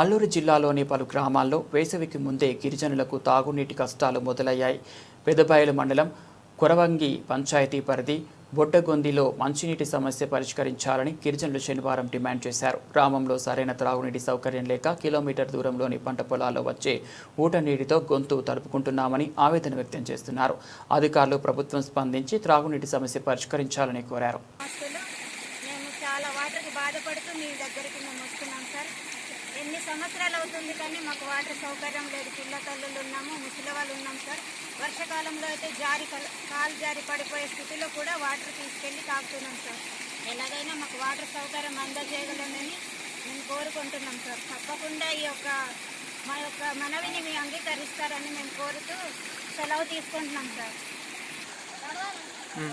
అల్లూరు జిల్లాలోని పలు గ్రామాల్లో వేసవికి ముందే గిరిజనులకు తాగునీటి కష్టాలు మొదలయ్యాయి. పెదబయలు మండలం కొరవంగి పంచాయతీ పరిధి బొడ్డగొందిలో మంచినీటి సమస్య పరిష్కరించాలని గిరిజనులు శనివారం డిమాండ్ చేశారు. గ్రామంలో సరైన త్రాగునీటి సౌకర్యం లేక కిలోమీటర్ దూరంలోని పంట పొలాల్లో వచ్చే ఊట నీటితో గొంతు తడుపుకుంటున్నామని ఆవేదన వ్యక్తం చేస్తున్నారు. అధికారులు ప్రభుత్వం స్పందించి త్రాగునీటి సమస్య పరిష్కరించాలని కోరారు. మేము చాలా వాటర్కి బాధపడుతూ మీ దగ్గరికి మేము వస్తున్నాం సార్. సంవత్సరాలు అవుతుంది కానీ మాకు వాటర్ సౌకర్యం లేదు. పిల్ల తల్లులు ఉన్నాము ముసలి వాళ్ళు ఉన్నాం సార్. వర్షాకాలంలో అయితే జారి కల- కాలు జారి పడిపోయే స్థితిలో కూడా వాటర్ తీసుకెళ్ళి తాగుతున్నాం సార్. ఎలాగైనా మాకు వాటర్ సౌకర్యం అందజేయగలనని మేము కోరుకుంటున్నాం సార్. తప్పకుండా ఈ యొక్క మా యొక్క మనవిని మీ అంగీకరిస్తారని మేము కోరుతూ సెలవు తీసుకుంటున్నాం సార్. Hmm.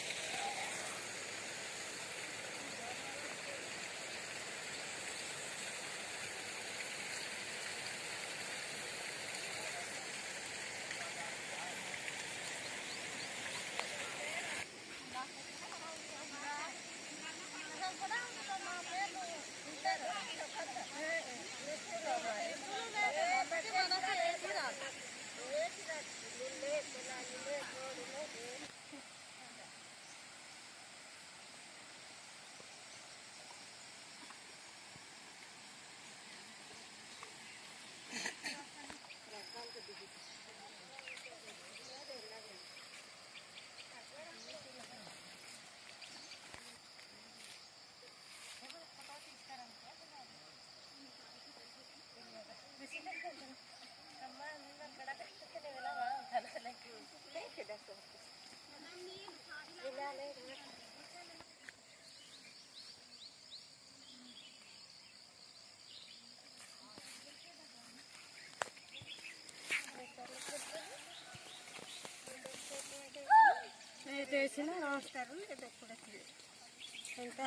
చేసిన నమస్కారం ఇంకా